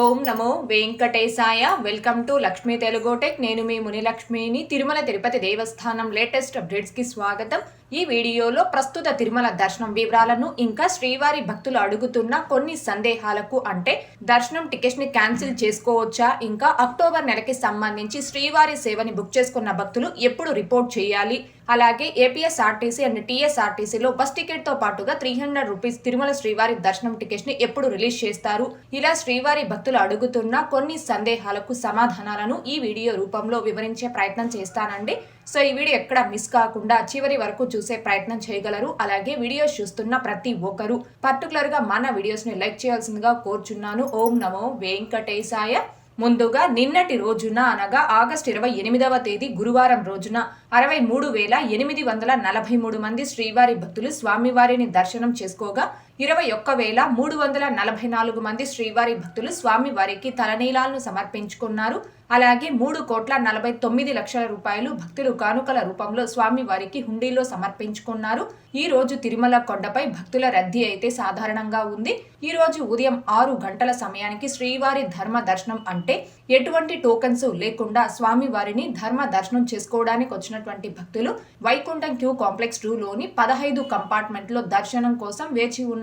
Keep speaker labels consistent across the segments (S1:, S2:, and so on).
S1: Om Namo Venkatesaya. Welcome to Lakshmi తెలుగోటెక్ నేను మీ మునిలక్ష్మిని. తిరుమల తిరుపతి దేవస్థానం latest అప్డేట్స్కి స్వాగతం. ఈ వీడియోలో ప్రస్తుత తిరుమల దర్శనం వివరాలను ఇంకా శ్రీవారి భక్తులు అడుగుతున్న కొన్ని సందేహాలకు అంటే దర్శనం టికెట్స్ని క్యాన్సిల్ చేసుకోవచ్చా? ఇంకా అక్టోబర్ నెలకి సంబంధించి శ్రీవారి సేవని బుక్ చేసుకున్న భక్తులు ఎప్పుడు రిపోర్ట్ చేయాలి? అలాగే ఏపీఎస్ఆర్టీసీ అండ్ టీఎస్ఆర్టీసీలో బస్ టికెట్తో పాటుగా త్రీ హండ్రెడ్ రూపీస్ తిరుమల శ్రీవారి దర్శనం టికెట్స్ని ఎప్పుడు రిలీజ్ చేస్తారు? ఇలా శ్రీవారి భక్తులు అడుగుతున్న కొన్ని సందేహాలకు సమాధానాలను ఈ వీడియో రూపంలో వివరించే ప్రయత్నం చేస్తానండి. సో ఈ వీడియో ఎక్కడ మిస్ కాకుండా చివరి వరకు చూసే ప్రయత్నం చేయగలరు. అలాగే వీడియోస్ చూస్తున్న ప్రతి ఒక్కరు పర్టికులర్గా మన వీడియోస్ని లైక్ చేయాల్సిందిగా కోరుచున్నాను. ఓం నమో వెంకటేశాయ. ముందుగా నిన్నటి రోజున అనగా ఆగస్టు ఇరవై ఎనిమిదవ తేదీ గురువారం రోజున అరవై మూడు వేల ఎనిమిది వందల నలభై మూడు మంది శ్రీవారి భక్తులు స్వామివారిని దర్శనం చేసుకోగా ఇరవై ఒక్క వేల మూడు వందల నలభై నాలుగు మంది శ్రీవారి భక్తులు స్వామివారికి తలనీలాలను సమర్పించుకున్నారు. అలాగే మూడు కోట్ల నలభై తొమ్మిది లక్షల రూపాయలు భక్తులు కానుకల రూపంలో స్వామివారికి హుండీలో సమర్పించుకున్నారు. ఈ రోజు తిరుమల కొండపై భక్తుల రద్దీ అయితే సాధారణంగా ఉంది. ఈ రోజు ఉదయం ఆరు గంటల సమయానికి శ్రీవారి ధర్మ దర్శనం అంటే ఎటువంటి టోకన్స్ లేకుండా స్వామివారిని ధర్మ దర్శనం చేసుకోవడానికి వచ్చినటువంటి భక్తులు వైకుంఠం క్యూ కాంప్లెక్స్ టూలోని పదహైదు కంపార్ట్మెంట్లో దర్శనం కోసం వేచి ఉన్నారు.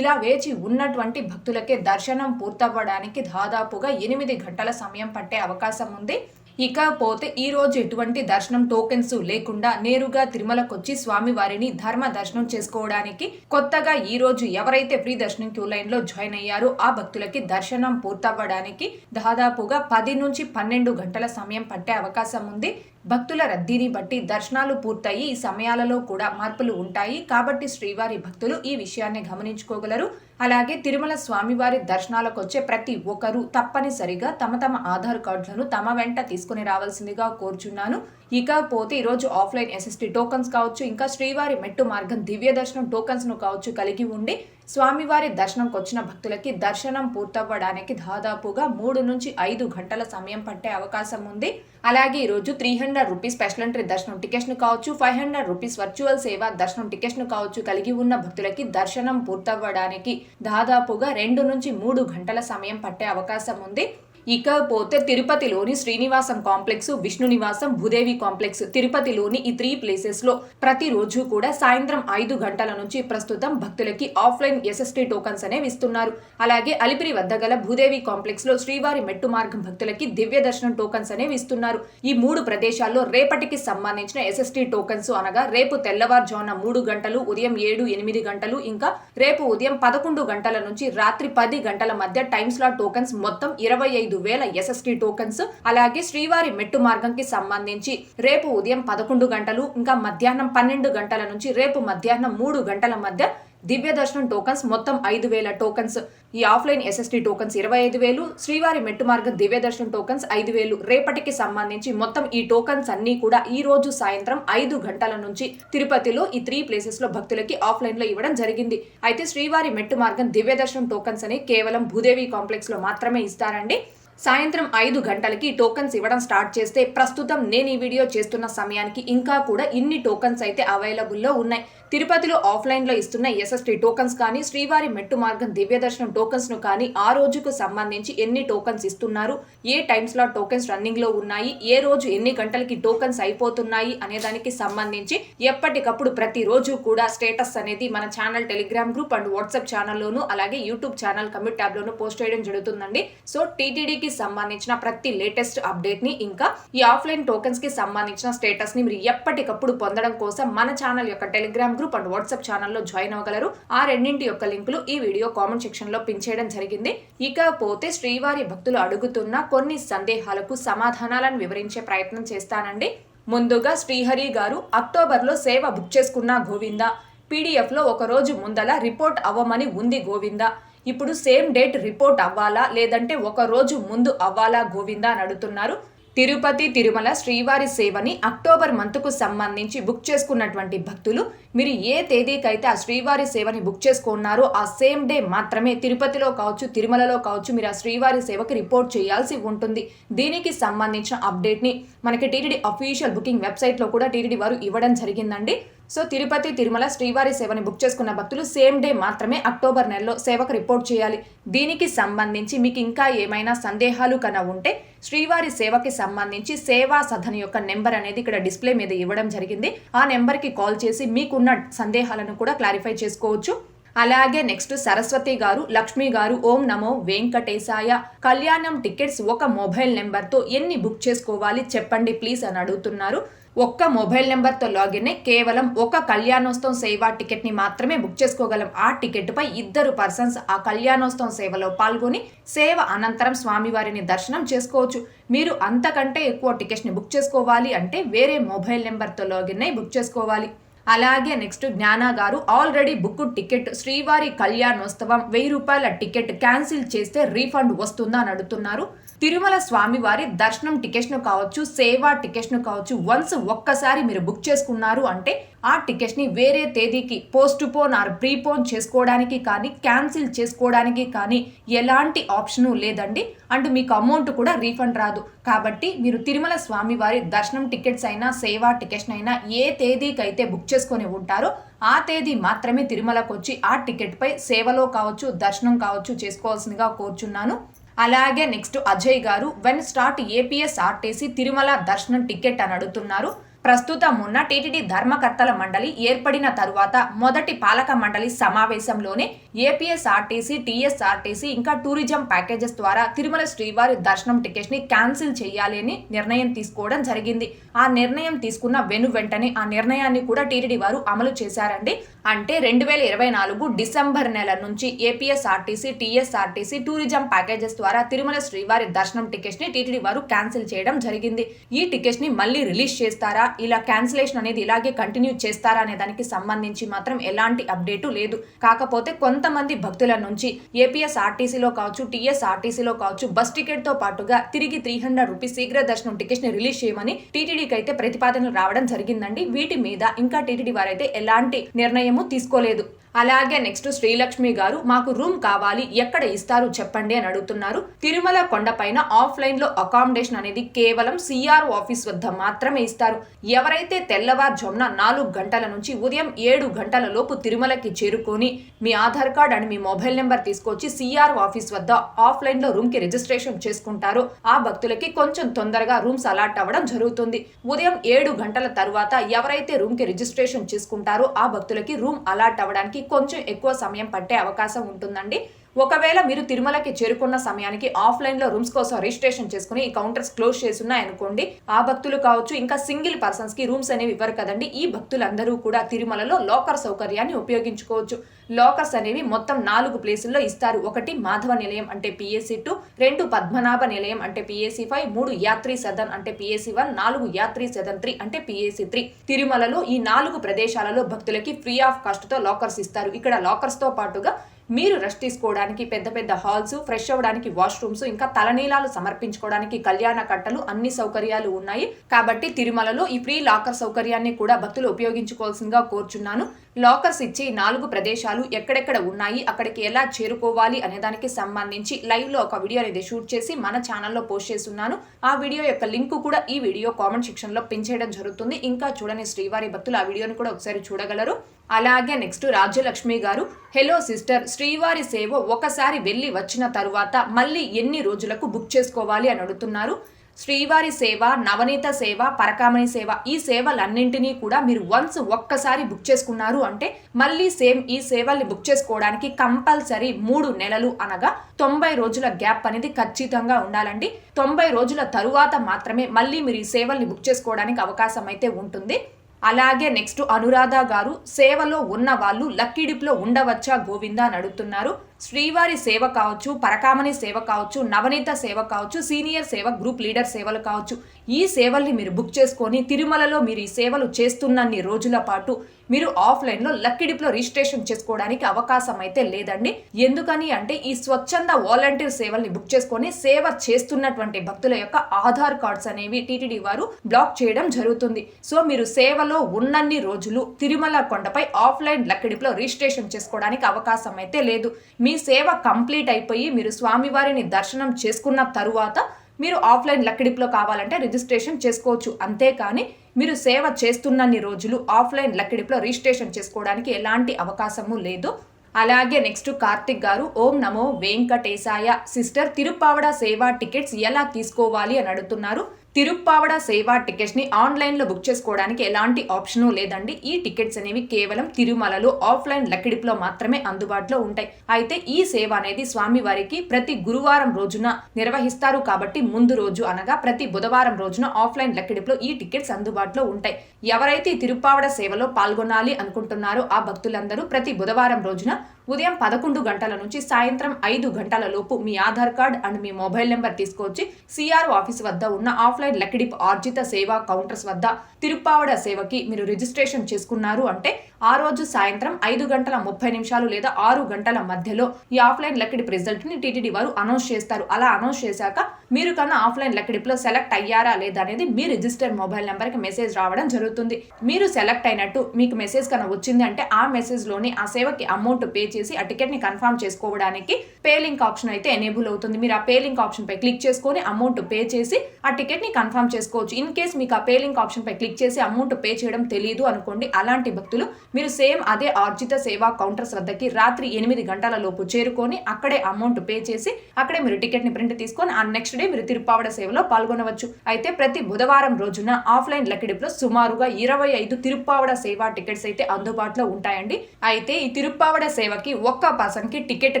S1: ఇలా వేచి ఉన్నటువంటి భక్తులకే దర్శనం పూర్తవ్వడానికి దాదాపుగా ఎనిమిది గంటల సమయం పట్టే అవకాశం ఉంది. ఇకపోతే ఈ రోజు ఎటువంటి దర్శనం టోకెన్స్ లేకుండా నేరుగా తిరుమలకొచ్చి స్వామివారిని ధర్మ దర్శనం చేసుకోవడానికి కొత్తగా ఈ రోజు ఎవరైతే ఫ్రీ దర్శనం క్యూ లైన్లో జాయిన్ అయ్యారో ఆ భక్తులకి దర్శనం పూర్తవ్వడానికి దాదాపుగా పది నుంచి పన్నెండు గంటల సమయం పట్టే అవకాశం ఉంది. భక్తుల రద్దీని బట్టి దర్శనాలు పూర్తయి ఈ సమయాలలో కూడా మార్పులు ఉంటాయి. కాబట్టి శ్రీవారి భక్తులు ఈ విషయాన్ని గమనించుకోగలరు. అలాగే తిరుమల స్వామివారి దర్శనాలకు వచ్చే ప్రతి ఒక్కరూ తప్పనిసరిగా తమ తమ ఆధార్ కార్డులను తమ వెంట తీసుకుని రావాల్సిందిగా కోరుచున్నాను. ఇకపోతే ఈరోజు ఆఫ్లైన్ ఎస్ఎస్టీ టోకన్స్ కావచ్చు ఇంకా శ్రీవారి మెట్టు మార్గం దివ్య దర్శనం టోకన్స్ను కావచ్చు కలిగి ఉండి స్వామివారి దర్శనంకి వచ్చిన భక్తులకి దర్శనం పూర్తవ్వడానికి దాదాపుగా మూడు నుంచి ఐదు గంటల సమయం పట్టే అవకాశం ఉంది. అలాగే ఈరోజు three hundred rupees special entry దర్శనం టికెట్స్ను కావచ్చు ఫైవ్ హండ్రెడ్ రూపీస్ వర్చువల్ సేవ దర్శనం టికెట్స్ను కావచ్చు కలిగి ఉన్న భక్తులకి దర్శనం పూర్తవ్వడానికి దాదాపుగా రెండు నుంచి మూడు గంటల సమయం పట్టే అవకాశం ఉంది. ఇకపోతే తిరుపతిలోని శ్రీనివాసం కాంప్లెక్స్ విష్ణు నివాసం భూదేవి కాంప్లెక్స్ తిరుపతిలోని ఈ త్రీ ప్లేసెస్లో ప్రతిరోజు కూడా సాయంత్రం ఐదు గంటల నుంచి ప్రస్తుతం భక్తులకి ఆఫ్లైన్ ఎస్ఎస్టీ టోకన్స్ అనేవి ఇస్తున్నారు. అలాగే అలిపిరి వద్ద గల భూదేవి కాంప్లెక్స్లో శ్రీవారి మెట్టు మార్గం భక్తులకి దివ్య దర్శనం టోకన్స్ అనేవి ఇస్తున్నారు. ఈ మూడు ప్రదేశాల్లో రేపటికి సంబంధించిన ఎస్ఎస్టీ టోకన్స్ అనగా రేపు తెల్లవారుజామున మూడు గంటలు ఉదయం ఏడు ఎనిమిది గంటలు ఇంకా రేపు ఉదయం పదకొండు గంటల నుంచి రాత్రి పది గంటల మధ్య టైమ్ స్లాట్ టోకన్స్ మొత్తం ఇరవై ఐదు వేల ఎస్ఎస్టీ టోకన్స్ అలాగే శ్రీవారి మెట్టు మార్గంకి సంబంధించి రేపు ఉదయం పదకొండు గంటలు ఇంకా మధ్యాహ్నం పన్నెండు గంటల నుంచి రేపు మధ్యాహ్నం మూడు గంటల మధ్య దివ్య దర్శనం టోకన్స్ మొత్తం ఐదు వేల టోకన్స్. ఈ ఆఫ్లైన్ ఎస్ఎస్టీ టోకన్స్ ఇరవై ఐదు వేలు శ్రీవారి మెట్టు మార్గం దివ్య దర్శనం టోకన్స్ ఐదు వేలు. రేపటికి సంబంధించి మొత్తం ఈ టోకన్స్ అన్ని కూడా ఈ రోజు సాయంత్రం ఐదు గంటల నుంచి తిరుపతిలో ఈ త్రీ ప్లేసెస్లో భక్తులకి ఆఫ్లైన్లో ఇవ్వడం జరిగింది. అయితే శ్రీవారి మెట్టు మార్గం దివ్య దర్శనం టోకన్స్ అని కేవలం భూదేవి కాంప్లెక్స్లో మాత్రమే ఇస్తారండి. సాయంత్రం ఐదు గంటలకి టోకన్స్ ఇవ్వడం స్టార్ట్ చేస్తే ప్రస్తుతం నేను ఈ వీడియో చేస్తున్న సమయానికి ఇంకా కూడా ఇన్ని టోకన్స్ అయితే అవైలబుల్లో ఉన్నాయి. తిరుపతిలో ఆఫ్లైన్లో ఇస్తున్న ఎస్ఎస్టీ టోకన్స్ కానీ శ్రీవారి మెట్టు మార్గం దివ్య దర్శనం టోకన్స్ను కానీ ఆ రోజుకు సంబంధించి ఎన్ని టోకన్స్ ఇస్తున్నారు? ఏ టైమ్ స్లాట్ టోకెన్స్ రన్నింగ్లో ఉన్నాయి? ఏ రోజు ఎన్ని గంటలకి టోకన్స్ అయిపోతున్నాయి? అనే దానికి సంబంధించి ఎప్పటికప్పుడు ప్రతిరోజు కూడా స్టేటస్ అనేది మన channel Telegram group and WhatsApp ఛానల్లోను అలాగే యూట్యూబ్ ఛానల్ కమ్యూట్ ట్యాబ్లోను పోస్ట్ చేయడం జరుగుతుందండి. సో టీటీడీకి సంబంధించిన ప్రతి లేటెస్ట్ అప్డేట్ని ఇంకా ఈ ఆఫ్లైన్ టోకెన్స్కి సంబంధించిన స్టేటస్ని మీరు ఎప్పటికప్పుడు పొందడం కోసం మన ఛానల్ యొక్క టెలిగ్రామ్ గ్రూప్ అండ్ వాట్సాప్ ఛానల్లో జాయిన్ అవ్వగలరు. ఆ రెండింటి యొక్క లింకులు ఈ వీడియో కామెంట్ సెక్షన్లో పిన్ చేయడం జరిగింది. ఇకపోతే శ్రీవారి భక్తులు అడుగుతున్న కొన్ని సందేహాలకు సమాధానాలను వివరించే ప్రయత్నం చేస్తానండి. ముందుగా శ్రీహరి గారు అక్టోబర్లో సేవ బుక్ చేసుకున్న గోవింద. పీడిఎఫ్లో ఒక రోజు ముందల రిపోర్ట్ అవ్వమని ఉంది గోవింద. ఇప్పుడు సేమ్ డేట్ రిపోర్ట్ అవ్వాలా? లేదంటే ఒక రోజు ముందు అవ్వాలా గోవింద అని అడుగుతున్నారు. తిరుపతి తిరుమల శ్రీవారి సేవని అక్టోబర్ మంత్కు సంబంధించి బుక్ చేసుకున్నటువంటి భక్తులు మీరు ఏ తేదీకైతే ఆ శ్రీవారి సేవని బుక్ చేసుకున్నారో ఆ సేమ్ డే మాత్రమే తిరుపతిలో కావచ్చు తిరుమలలో కావచ్చు మీరు ఆ శ్రీవారి సేవకి రిపోర్ట్ చేయాల్సి ఉంటుంది. దీనికి సంబంధించిన అప్డేట్ని మనకి టీటీడీ అఫీషియల్ బుకింగ్ వెబ్సైట్లో కూడా టీటీడీ వారు ఇవ్వడం జరిగిందండి. సో తిరుపతి తిరుమల శ్రీవారి సేవని బుక్ చేసుకున్న భక్తులు సేమ్ డే మాత్రమే అక్టోబర్ నెలలో సేవకు రిపోర్ట్ చేయాలి. దీనికి సంబంధించి మీకు ఇంకా ఏమైనా సందేహాలు కన ఉంటే శ్రీవారి సేవకి సంబంధించి సేవా సదన్ యొక్క నెంబర్ అనేది ఇక్కడ డిస్ప్లే మీద ఇవ్వడం జరిగింది. ఆ నెంబర్కి కాల్ చేసి మీకున్న సందేహాలను కూడా క్లారిఫై చేసుకోవచ్చు. అలాగే నెక్స్ట్ సరస్వతి గారు లక్ష్మి గారు ఓం నమో వెంకటేశాయ. కళ్యాణం టికెట్స్ ఒక మొబైల్ నెంబర్తో ఎన్ని బుక్ చేసుకోవాలి చెప్పండి ప్లీజ్ అని అడుగుతున్నారు. ఒక్క మొబైల్ నెంబర్తో లాగిన్ అయి కేవలం ఒక కళ్యాణోత్సవం సేవా టికెట్ని మాత్రమే బుక్ చేసుకోగలం. ఆ టికెట్పై ఇద్దరు పర్సన్స్ ఆ కళ్యాణోత్సవం సేవలో పాల్గొని సేవ అనంతరం స్వామివారిని దర్శనం చేసుకోవచ్చు. మీరు అంతకంటే ఎక్కువ టికెట్స్ని బుక్ చేసుకోవాలి అంటే వేరే మొబైల్ నెంబర్తో లాగిన్ అయి బుక్ చేసుకోవాలి. అలాగే నెక్స్ట్ జ్ఞాన గారు ఆల్రెడీ బుక్ టికెట్ శ్రీవారి కళ్యాణోత్సవం వెయ్యి రూపాయల టికెట్ క్యాన్సిల్ చేస్తే రీఫండ్ వస్తుందా? అని అడుగుతున్నారు. తిరుమల స్వామివారి దర్శనం టికెట్ను కావచ్చు సేవా టికెట్ను కావచ్చు వన్స్ ఒక్కసారి మీరు బుక్ చేసుకున్నారు అంటే ఆ టికెట్ని వేరే తేదీకి పోస్ట్ పోన్ ఆర్ ప్రీపోన్ చేసుకోవడానికి కానీ క్యాన్సిల్ చేసుకోవడానికి కానీ ఎలాంటి ఆప్షను లేదండి. అండ్ మీకు అమౌంట్ కూడా రీఫండ్ రాదు. కాబట్టి మీరు తిరుమల స్వామివారి దర్శనం టికెట్స్ అయినా సేవా టికెట్స్ అయినా ఏ తేదీకి అయితే బుక్ చేసుకొని ఉంటారో ఆ తేదీ మాత్రమే తిరుమలకు వచ్చి ఆ టికెట్పై సేవలో కావచ్చు దర్శనం కావచ్చు చేసుకోవాల్సిందిగా కోరుచున్నాను. అలాగే next Ajay garu when start APS RTC Tirumala దర్శనం టికెట్ అని అడుగుతున్నారు. ప్రస్తుతం ఉన్న టీటీడీ ధర్మకర్తల మండలి ఏర్పడిన తరువాత మొదటి పాలక మండలి సమావేశంలోనే ఏపీఎస్ఆర్టీసీ టీఎస్ఆర్టీసీ ఇంకా టూరిజం ప్యాకేజెస్ ద్వారా తిరుమల శ్రీవారి దర్శనం టికెట్స్ని క్యాన్సిల్ చేయాలి అని నిర్ణయం తీసుకోవడం జరిగింది. ఆ నిర్ణయం తీసుకున్న వెను వెంటనే ఆ నిర్ణయాన్ని కూడా టీటీడీ వారు అమలు చేశారండి. అంటే రెండు వేల ఇరవై నాలుగు డిసెంబర్ నెల నుంచి ఏపీఎస్ఆర్టీసీ టీఎస్ఆర్టీసీ టూరిజం ప్యాకేజెస్ ద్వారా తిరుమల శ్రీవారి దర్శనం టికెట్స్ని టీటీడీ వారు క్యాన్సిల్ చేయడం జరిగింది. ఈ టికెట్స్ని మళ్ళీ రిలీజ్ చేస్తారా? ఇలా క్యాన్సిలేషన్ అనేది ఇలాగే కంటిన్యూ చేస్తారా అనే దానికి సంబంధించి మాత్రం ఎలాంటి అప్డేటు లేదు. కాకపోతే కొంతమంది భక్తుల నుంచి ఏపీఎస్ ఆర్టీసీలో కావచ్చు టీఎస్ ఆర్టీసీలో కావచ్చు బస్ టికెట్తో పాటుగా తిరిగి త్రీ హండ్రెడ్ రూపీస్ శీఘ్ర దర్శనం టికెట్స్ని రిలీజ్ చేయమని టీటీడీకి అయితే ప్రతిపాదనలు రావడం జరిగిందండి. వీటి మీద ఇంకా టీటీడీ వారైతే ఎలాంటి నిర్ణయము తీసుకోలేదు. అలాగే నెక్స్ట్ శ్రీలక్ష్మి గారు మాకు రూమ్ కావాలి ఎక్కడ ఇస్తారు చెప్పండి అని అడుగుతున్నారు. తిరుమల కొండపైన ఆఫ్లైన్లో అకామిడేషన్ అనేది కేవలం సిఆర్ ఆఫీస్ వద్ద మాత్రమే ఇస్తారు. ఎవరైతే తెల్లవారుజామున నాలుగు గంటల నుంచి ఉదయం ఏడు గంటల లోపు తిరుమలకి చేరుకొని మీ ఆధార్ కార్డ్ అండ్ మీ మొబైల్ నెంబర్ తీసుకొచ్చి సిఆర్ ఆఫీస్ వద్ద ఆఫ్లైన్లో రూమ్కి రిజిస్ట్రేషన్ చేసుకుంటారో. ఆ భక్తులకి కొంచెం తొందరగా రూమ్స్ అలాట్ అవ్వడం జరుగుతుంది. ఉదయం ఏడు గంటల తర్వాత ఎవరైతే రూమ్కి రిజిస్ట్రేషన్ చేసుకుంటారో ఆ భక్తులకి రూమ్ అలాట్ అవ్వడానికి కొంచెం ఎక్కువ సమయం పట్టే అవకాశం ఉంటుందండి. ఒకవేళ మీరు తిరుమలకి చేరుకున్న సమయానికి ఆఫ్లైన్లో రూమ్స్ కోసం రిజిస్ట్రేషన్ చేసుకుని ఈ కౌంటర్స్ క్లోజ్ చేస్తున్నాయనుకోండి ఆ భక్తులు కావచ్చు ఇంకా సింగిల్ పర్సన్స్కి రూమ్స్ అనేవి ఇవ్వరు కదండి. ఈ భక్తులందరూ కూడా తిరుమలలో లోకర్ సౌకర్యాన్ని ఉపయోగించుకోవచ్చు. లోకస్ అనేవి మొత్తం నాలుగు ప్లేసుల్లో ఇస్తారు. ఒకటి మాధవ నిలయం అంటే పిఎస్సి టూ రెండు పద్మనాభ నిలయం అంటే పిఎస్సి ఫైవ్ మూడు యాత్రి సదన్ అంటే పిఎస్సి వన్ నాలుగు యాత్రి సదన్ త్రీ అంటే పిఎస్సి త్రీ తిరుమలలో ఈ నాలుగు ప్రదేశాలలో భక్తులకి ఫ్రీ ఆఫ్ కాస్ట్తో లాకర్స్ ఇస్తారు. ఇక్కడ లాకర్స్తో పాటుగా మీరు రెస్ట్ తీసుకోవడానికి పెద్ద పెద్ద హాల్స్ ఫ్రెష్ అవ్వడానికి వాష్రూమ్స్ ఇంకా తలనీలాలు సమర్పించుకోవడానికి కళ్యాణ కట్టలు అన్ని సౌకర్యాలు ఉన్నాయి. కాబట్టి తిరుమలలో ఈ ఫ్రీ లాకర్ సౌకర్యాన్ని కూడా భక్తులు ఉపయోగించుకోవాల్సిందిగా కోరుచున్నాను. లాకర్స్ ఇచ్చి నాలుగు ప్రదేశాలు ఎక్కడెక్కడ ఉన్నాయి అక్కడికి ఎలా చేరుకోవాలి అనే దానికి సంబంధించి లైవ్లో ఒక వీడియో అనేది షూట్ చేసి మన ఛానల్లో పోస్ట్ చేస్తున్నాను. ఆ వీడియో యొక్క లింక్ కూడా ఈ వీడియో కామెంట్ సెక్షన్లో పిన్ చేయడం జరుగుతుంది. ఇంకా చూడని శ్రీవారి భక్తులు ఆ వీడియోని కూడా ఒకసారి చూడగలరు. అలాగే నెక్స్ట్ రాజ్యలక్ష్మి గారు హలో సిస్టర్ శ్రీవారి సేవ ఒకసారి వెళ్ళి వచ్చిన తరువాత మళ్ళీ ఎన్ని రోజులకు బుక్ చేసుకోవాలి అని అడుగుతున్నారు. శ్రీవారి సేవ నవనీత సేవ పరకామణి సేవ ఈ సేవలన్నింటినీ కూడా మీరు వన్స్ ఒక్కసారి బుక్ చేసుకున్నారు అంటే మళ్ళీ సేమ్ ఈ సేవల్ని బుక్ చేసుకోవడానికి కంపల్సరీ మూడు నెలలు అనగా తొంభై రోజుల గ్యాప్ అనేది ఖచ్చితంగా ఉండాలండి. తొంభై రోజుల తరువాత మాత్రమే మళ్ళీ మీరు ఈ సేవల్ని బుక్ చేసుకోవడానికి అవకాశం అయితే ఉంటుంది. అలాగే నెక్స్ట్ అనురాధ గారు సేవలో ఉన్న వాళ్ళు లక్కీడిప్లో ఉండవచ్చా గోవిందా అని అడుగుతున్నారు. శ్రీవారి సేవ కావచ్చు పరకామణి సేవ కావచ్చు నవనీత సేవ కావచ్చు సీనియర్ సేవ గ్రూప్ లీడర్ సేవలు కావచ్చు. ఈ సేవల్ని మీరు బుక్ చేసుకొని తిరుమలలో మీరు ఈ సేవలు చేస్తున్నన్ని రోజుల పాటు మీరు ఆఫ్లైన్లో లక్కిడిప్లో రిజిస్ట్రేషన్ చేసుకోవడానికి అవకాశం అయితే లేదండి. ఎందుకని అంటే ఈ స్వచ్ఛంద వాలంటీర్ సేవల్ని బుక్ చేసుకొని సేవ చేస్తున్నటువంటి భక్తుల యొక్క ఆధార్ కార్డ్స్ అనేవి టీటీడీ వారు బ్లాక్ చేయడం జరుగుతుంది. సో మీరు సేవలో ఉన్నన్ని రోజులు తిరుమల కొండపై ఆఫ్లైన్ లక్కిడిప్లో రిజిస్ట్రేషన్ చేసుకోవడానికి అవకాశం అయితే లేదు. మీ మీ సేవ కంప్లీట్ అయిపోయి మీరు స్వామివారిని దర్శనం చేసుకున్న తరువాత మీరు ఆఫ్లైన్ లక్కిడిప్లో కావాలంటే రిజిస్ట్రేషన్ చేసుకోవచ్చు. అంతేకాని మీరు సేవ చేస్తున్నన్ని రోజులు ఆఫ్లైన్ లక్కిడిపులో రిజిస్ట్రేషన్ చేసుకోవడానికి ఎలాంటి అవకాశము లేదు. అలాగే నెక్స్ట్ కార్తిక్ గారు ఓం నమో వెంకటేశాయ సిస్టర్ తిరుప్పావడ సేవా టికెట్స్ ఎలా తీసుకోవాలి అని అడుగుతున్నారు. తిరుప్పావడ సేవా టికెట్స్ని ఆన్లైన్లో బుక్ చేసుకోవడానికి ఎలాంటి ఆప్షను లేదండి. ఈ టికెట్స్ అనేవి కేవలం తిరుమలలో ఆఫ్లైన్ లక్కిడిపులో మాత్రమే అందుబాటులో ఉంటాయి. అయితే ఈ సేవ అనేది స్వామి వారికి ప్రతి గురువారం రోజున నిర్వహిస్తారు కాబట్టి ముందు రోజు అనగా ప్రతి బుధవారం రోజున ఆఫ్లైన్ లక్కిడిపులో ఈ టికెట్స్ అందుబాటులో ఉంటాయి. ఎవరైతే తిరుప్పావడ సేవలో పాల్గొనాలి అనుకుంటున్నారో ఆ భక్తులందరూ ప్రతి బుధవారం రోజున ఉదయం పదకొండు గంటల నుంచి సాయంత్రం ఐదు గంటల లోపు మీ ఆధార్ కార్డ్ అండ్ మీ మొబైల్ నెంబర్ తీసుకొచ్చి సిఆర్ఓ ఆఫీస్ వద్ద ఉన్న ఆఫ్లైన్ లక్డిప్ ఆర్జిత సేవా కౌంటర్స్ వద్ద తిరుప్పావడ సేవకి మీరు రిజిస్ట్రేషన్ చేసుకున్నారు అంటే ఆ రోజు సాయంత్రం ఐదు గంటల ముప్పై నిమిషాలు లేదా ఆరు గంటల మధ్యలో ఈ ఆఫ్లైన్ లక్కిడిప్ రిజల్ట్ని టీటీడీ వారు అనౌన్స్ చేస్తారు. అలా అనౌన్స్ చేశాక మీరు కన్నా ఆఫ్లైన్ లెక్కడిప్లో సెలెక్ట్ అయ్యారా లేదా అనేది మీ రిజిస్టర్డ్ మొబైల్ నెంబర్కి మెసేజ్ రావడం జరుగుతుంది. మీరు సెలెక్ట్ అయినట్టు మీకు మెసేజ్ కన్నా వచ్చింది అంటే ఆ మెసేజ్లోని ఆ సేవకి అమౌంట్ పే చేసి ఆ టికెట్ని కన్ఫర్మ్ చేసుకోవడానికి పే లింక్ ఆప్షన్ అయితే ఎనేబుల్ అవుతుంది. మీరు ఆ పే లింక్ ఆప్షన్ పై క్లిక్ చేసుకొని అమౌంట్ పే చేసి ఆ టికెట్ని కన్ఫర్మ్ చేసుకోవచ్చు. ఇన్ కేస్ మీకు ఆ పే లింక్ ఆప్షన్ పై క్లిక్ చేసి అమౌంట్ పే చేయడం తెలియదు అనుకోండి అలాంటి భక్తులు మీరు సేమ్ అదే ఆర్జిత సేవా కౌంటర్స్ వద్దకి రాత్రి ఎనిమిది గంటల లోపు చేరుకొని అక్కడే అమౌంట్ పే చేసి అక్కడే మీరు టికెట్ని ప్రింట్ తీసుకొని ఆ నెక్స్ట్ డే మీరు తిరుపావడ సేవలో పాల్గొనవచ్చు. అయితే ప్రతి బుధవారం రోజున ఆఫ్లైన్ లెక్కడిపులో సుమారుగా ఇరవై ఐదు తిరుప్పావడ సేవా టికెట్స్ అయితే అందుబాటులో ఉంటాయండి. అయితే ఈ తిరుప్పావడ సేవకి ఒక్క పర్సన్కి టికెట్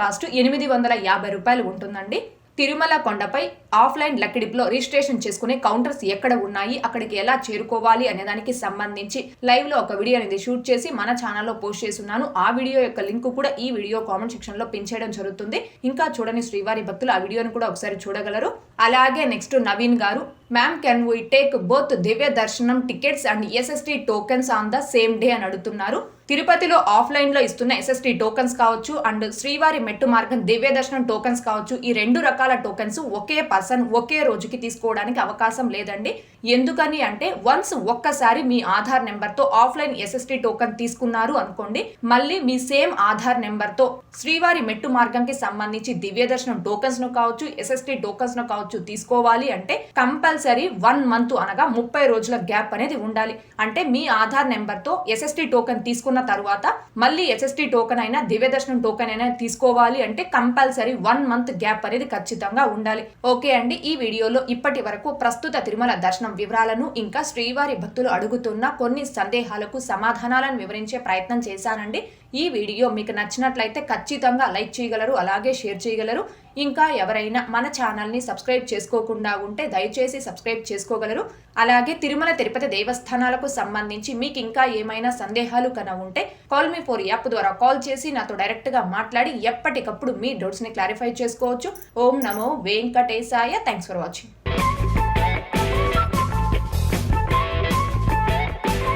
S1: కాస్ట్ ఎనిమిది వందల యాభై రూపాయలు ఉంటుందండి. తిరుమల కొండపై ఆఫ్లైన్ లక్కిడిప్లో రిజిస్ట్రేషన్ చేసుకునే కౌంటర్స్ ఎక్కడ ఉన్నాయి అక్కడికి ఎలా చేరుకోవాలి అనే దానికి సంబంధించి లైవ్లో ఒక వీడియో అనేది షూట్ చేసి మన ఛానల్లో పోస్ట్ చేస్తున్నాను. ఆ వీడియో యొక్క లింక్ కూడా ఈ వీడియో కామెంట్ సెక్షన్లో పిన్ చేయడం జరుగుతుంది. ఇంకా చూడని శ్రీవారి భక్తులు ఆ వీడియోను కూడా ఒకసారి చూడగలరు. అలాగే next Naveen garu ma'am can we take both దివ్య దర్శనం tickets and SST tokens on the same day అని అడుగుతున్నారు. తిరుపతిలో ఆఫ్లైన్లో ఇస్తున్న ఎస్ఎస్టీ టోకెన్స్ కావచ్చు అండ్ శ్రీవారి మెట్టు మార్గం దివ్య దర్శనం టోకెన్స్ కావచ్చు. ఈ రెండు రకాల టోకెన్స్ ఒకే పర్సన్ ఒకే రోజుకి తీసుకోవడానికి అవకాశం లేదండి. ఎందుకని అంటే వన్స్ ఒక్కసారి మీ ఆధార్ నెంబర్తో ఆఫ్లైన్ ఎస్ఎస్టీ టోకెన్ తీసుకున్నారు అనుకోండి మళ్ళీ మీ సేమ్ ఆధార్ నెంబర్తో శ్రీవారి మెట్టు మార్గంకి సంబంధించి దివ్య దర్శనం టోకెన్స్ను కావచ్చు ఎస్ఎస్టీ టోకన్స్ను కావచ్చు తీసుకోవాలి అంటే కంపల్సరీ వన్ మంత్ అనగా ముప్పై రోజుల గ్యాప్ అనేది ఉండాలి. అంటే మీ ఆధార్ నెంబర్తో ఎస్ఎస్టీ టోకెన్ తీసుకున్న తర్వాత మళ్ళీ ఎస్ఎస్టీ టోకెన్ అయినా దివ్యదర్శనం టోకెన్ అయినా తీసుకోవాలి అంటే కంపల్సరీ వన్ మంత్ గ్యాప్ అనేది ఖచ్చితంగా ఉండాలి. ఓకే అండి ఈ వీడియోలో ఇప్పటి వరకు ప్రస్తుత తిరుమల దర్శనం వివరాలను ఇంకా శ్రీవారి భక్తులు అడుగుతున్న కొన్ని సందేహాలకు సమాధానాలను వివరించే ప్రయత్నం చేశానండి. ఈ వీడియో మీకు నచ్చినట్లయితే ఖచ్చితంగా లైక్ చేయగలరు అలాగే షేర్ చేయగలరు. ఇంకా ఎవరైనా మన ఛానల్ని సబ్స్క్రైబ్ చేసుకోకుండా ఉంటే దయచేసి సబ్స్క్రైబ్ చేసుకోగలరు. అలాగే తిరుమల తిరుపతి దేవస్థానాలకు సంబంధించి మీకు ఇంకా ఏమైనా సందేహాలు కన ఉంటే కాల్ మీ ఫోర్ యాప్ ద్వారా కాల్ చేసి నాతో డైరెక్ట్గా మాట్లాడి ఎప్పటికప్పుడు మీ డౌట్స్ని క్లారిఫై చేసుకోవచ్చు. ఓం నమో వెంకటేశాయ. Thanks for watching